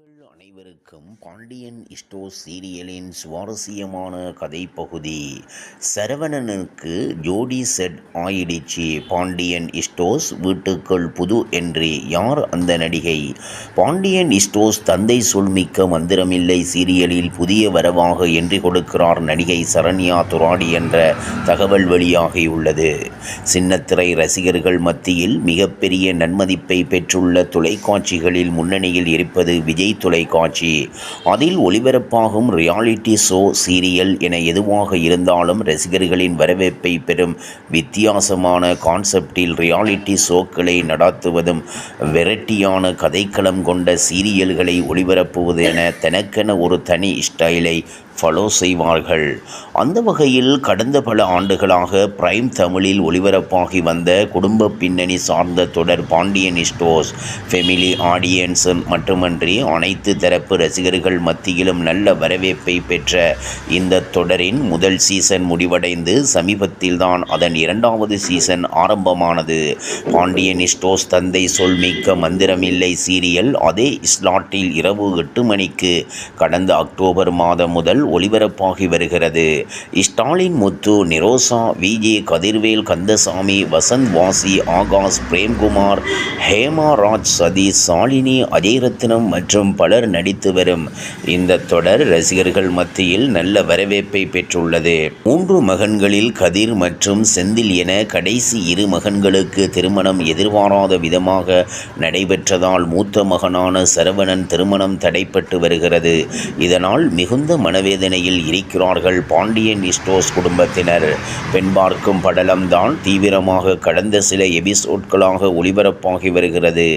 நேயர்கள் அனைவருக்கும் பாண்டியன் இஸ்டோ சீரியலின் சுவாரஸ்யமான கதைப்பகுதி. சரவணனுக்கு ஜோடி செட் ஆயிடுச்சு. பாண்டியன் இஸ்டோஸ் வீட்டுக்குள் புது என்று யார் அந்த நடிகை? பாண்டியன் இஸ்டோஸ் தந்தை சொல்மிக்க மந்திரமில்லை. சீரியலில் புதிய வரவாக என்று கொடுக்கிறார் நடிகை சரண்யா துராடி என்ற தகவல் வெளியாகியுள்ளது. சின்னத்திரை ரசிகர்கள் மத்தியில் மிகப்பெரிய நன்மதிப்பை பெற்றுள்ள தொலைக்காட்சிகளில் முன்னணியில் இருப்பது விஜய் தொலைக்காட்சி. அதில் ஒளிபரப்பாகும் ரியாலிட்டி ஷோ சீரியல் என எதுவாக இருந்தாலும் ரசிகர்களின் வரவேற்பை பெறும் வித்தியாசமான கான்செப்டில் ரியாலிட்டி ஷோக்களை நடத்துவதும் வெரைட்டியான கதைக்களம் கொண்ட சீரியல்களை ஒளிபரப்புவது என தனக்கென ஒரு தனி ஸ்டைலை ஃபாலோ செய்வார்கள். அந்த வகையில் கடந்த பல ஆண்டுகளாக பிரைம் தமிழில் ஒளிபரப்பாகி வந்த குடும்ப பின்னணி சார்ந்த தொடர் பாண்டியன் ஸ்டோர்ஸ் ஃபெமிலி ஆடியன்ஸ் மட்டுமன்றி அனைத்து தரப்பு ரசிகர்கள் மத்தியிலும் நல்ல வரவேற்பை பெற்ற இந்த தொடரின் முதல் சீசன் முடிவடைந்து சமீபத்தில்தான் அதன் இரண்டாவது சீசன் ஆரம்பமானது. பாண்டியன் ஸ்டோர்ஸ் தந்தை சொல் மிக்க மந்திரமில்லை சீரியல் அதே ஸ்லாட்டில் இரவு எட்டு மணிக்கு கடந்த அக்டோபர் மாதம் முதல் ஒளிபரப்பாகி வருகிறது. ஸ்டாலின் முத்து நிரோசா விஜே கதிர்வேல் கந்தசாமி வசந்த் வாசி ஆகாஷ் பிரேம்குமார் ஹேமா ராஜ் சதீஷ் சாலினி அஜயரத்னம் மற்றும் பலர் நடித்து வரும் இந்த தொடர் ரசிகர்கள் மத்தியில் நல்ல வரவேற்பை பெற்றுள்ளது. மூன்று மகன்களில் கதிர் மற்றும் செந்தில் என கடைசி இரு மகன்களுக்கு திருமணம் எதிர்பாராத விதமாக நடைபெற்றதால் மூத்த மகனான சரவணன் திருமணம் தடைப்பட்டு வருகிறது. இதனால் மிகுந்த வேதனையில் இருக்கிறார்கள். பாண்டியன் இஸ்டோஸ் குடும்பத்தினர் பெண் பார்க்கும் படலம்தான் தீவிரமாக கடந்த சில எபிசோட்களாக ஒளிபரப்பாகி வருகிறது.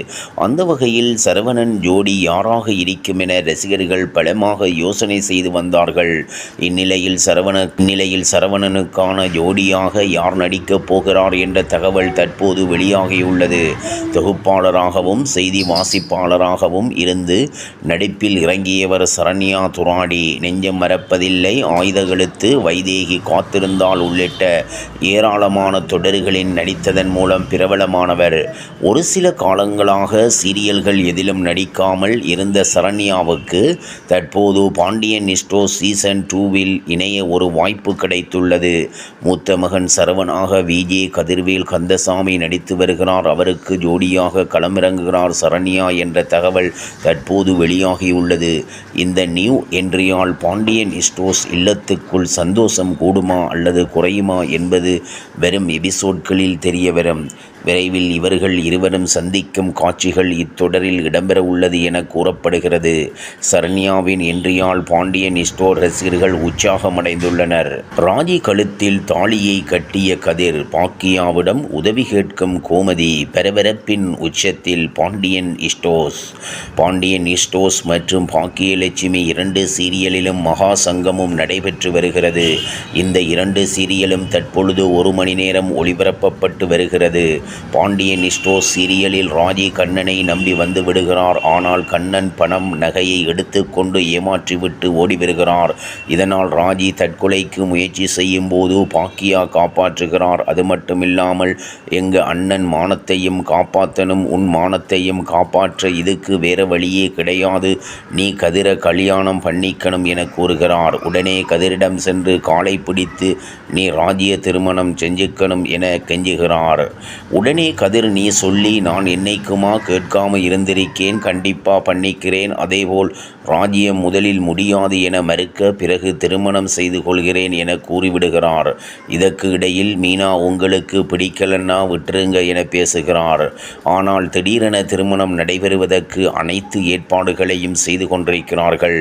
அந்த வகையில் சரவணன் ஜோடி யாராக இருக்கும் என ரசிகர்கள் பலமாக யோசனை செய்து வந்தார்கள். இந்நிலையில் சரவண இந்நிலையில் சரவணனுக்கான ஜோடியாக யார் நடிக்கப் போகிறார் என்ற தகவல் தற்போது வெளியாகியுள்ளது. தொகுப்பாளராகவும் செய்தி வாசிப்பாளராகவும் இருந்து நடிப்பில் இறங்கியவர் சரண்யா துராடி. நெஞ்சம் மறப்பதில்லை. ஆயுதகளுக்கு வைதேகி காத்திருந்தால் உள்ளிட்ட ஏராளமான தொடர்களில் நடித்ததன் மூலம் பிரபலமானவர். ஒரு சில காலங்களாக சீரியல்கள் எதிலும் நடிக்காமல் இருந்த சரண்யாவுக்கு தற்போது பாண்டியன் இஸ்டோ சீசன் டூவில் இணைய ஒரு வாய்ப்பு கிடைத்துள்ளது. மூத்த மகன் சரவணாக விஜே கதிர்வேல் கந்தசாமி நடித்து வருகிறார். அவருக்கு ஜோடியாக களமிறங்குகிறார் சரண்யா என்ற தகவல் தற்போது வெளியாகியுள்ளது. இந்த நியூ என்றியால் பாண்டிய ஸ்டோர்ஸ் இல்லத்துக்குள் சந்தோஷம் கூடுமா அல்லது குறையுமா என்பது வரும் எபிசோட்களில் தெரிய வரும். விரைவில் இவர்கள் இருவரும் சந்திக்கும் காட்சிகள் இத்தொடரில் இடம்பெற உள்ளது என கூறப்படுகிறது. சரண்யாவின் இன்றியால் பாண்டியன் ஸ்டோர் ரசிகர்கள் உற்சாகமடைந்துள்ளனர். ராஜி கழுத்தில் தாலியை கட்டிய கதிர் பாக்கியாவிடம் உதவி கேட்கும் கோமதி பரபரப்பின் உச்சத்தில் பாண்டியன் இஸ்டோஸ் பாண்டியன் இஸ்டோஸ் மற்றும் பாக்கியலட்சுமி இரண்டு சீரியலிலும் மகா சங்கமும் நடைபெற்று வருகிறது. இந்த இரண்டு சீரியலும் தற்பொழுது ஒரு மணி நேரம் ஒளிபரப்பப்பட்டு வருகிறது. பாண்டியன் ஸ்டோர்ஸ் சீரியலில் ராஜி கண்ணனை நம்பி வந்து விடுகிறார். ஆனால் கண்ணன் பணம் நகையை எடுத்துக்கொண்டு ஏமாற்றிவிட்டு ஓடிவிடுகிறார் இதனால் ராஜி தற்கொலைக்கு முயற்சி செய்யும் போது பாக்கியா காப்பாற்றுகிறார். அது மட்டுமில்லாமல் எங்க அண்ணன் மானத்தையும் காப்பாற்றணும் உன் மானத்தையும் காப்பாற்ற இதுக்கு வேற வழியே கிடையாது. நீ கதிர கல்யாணம் பண்ணிக்கணும் என கூறுகிறார். உடனே கதிரிடம் சென்று காலை பிடித்து நீ ராஜ்ய திருமணம் செஞ்சுக்கணும் என கெஞ்சுகிறார். உடனே கதிர் நீ சொல்லி நான் என்னைக்குமா கேட்காம இருந்திருக்கேன்? கண்டிப்பா பண்ணிக்கிறேன். அதேபோல் ராஜ்யம் முதலில் முடியாது என மறுக்க பிறகு திருமணம் செய்து கொள்கிறேன் என கூறிவிடுகிறார். இதற்கு இடையில் மீனா உங்களுக்கு பிடிக்கலன்னா விட்டுருங்க என பேசுகிறார். ஆனால் திடீரென திருமணம் நடைபெறுவதற்கு அனைத்து ஏற்பாடுகளையும் செய்து கொண்டிருக்கிறார்கள்.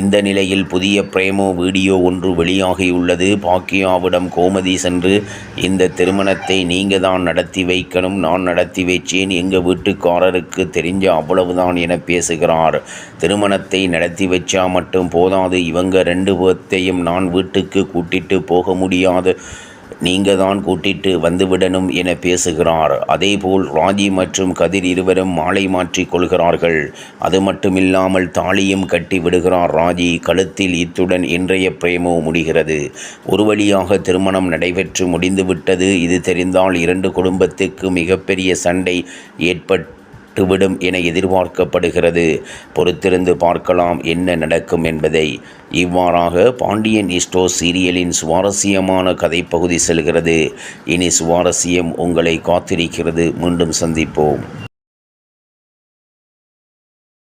இந்த நிலையில் புதிய பிரேமோ வீடியோ ஒன்று வெளியாகியுள்ளது. பாக்கியாவிடம் கோமதி சென்று இந்த திருமணத்தை நீங்கள் தான் நடத்தி வைக்கணும் நான் நடத்தி வைச்சேன் எங்கள் வீட்டுக்காரருக்கு தெரிஞ்ச அவ்வளவுதான் என பேசுகிறார். திருமணத்தை நடத்தி வச்சா மட்டும் போதாது இவங்க ரெண்டு பேர்த்தையும் நான் வீட்டுக்கு கூட்டிட்டு போக முடியாது. நீங்கள் தான் கூட்டிட்டு வந்துவிடணும் என பேசுகிறார். அதேபோல் ராஜி மற்றும் கதிர் இருவரும் மாலை மாற்றிக் கொள்கிறார்கள். அது மட்டுமில்லாமல் தாலியும் கட்டி விடுகிறார் ராஜி. கழுத்தில் இத்துடன் இன்றைய பிரேமோ முடிகிறது. ஒரு வழியாக திருமணம் நடைபெற்று முடிந்துவிட்டது. இது தெரிந்தால் இரண்டு குடும்பத்துக்கு மிகப்பெரிய சண்டை ஏற்பட் விடும் என எதிர்பார்க்கப்படுகிறது. பொறுத்திருந்து பார்க்கலாம் என்ன நடக்கும் என்பதை. இவ்வாறாக பாண்டியன் இஸ்டோ சீரியலின் சுவாரஸ்யமான கதைப்பகுதி செல்கிறது. இனி சுவாரஸ்யம் உங்களை காத்திருக்கிறது. மீண்டும் சந்திப்போம்.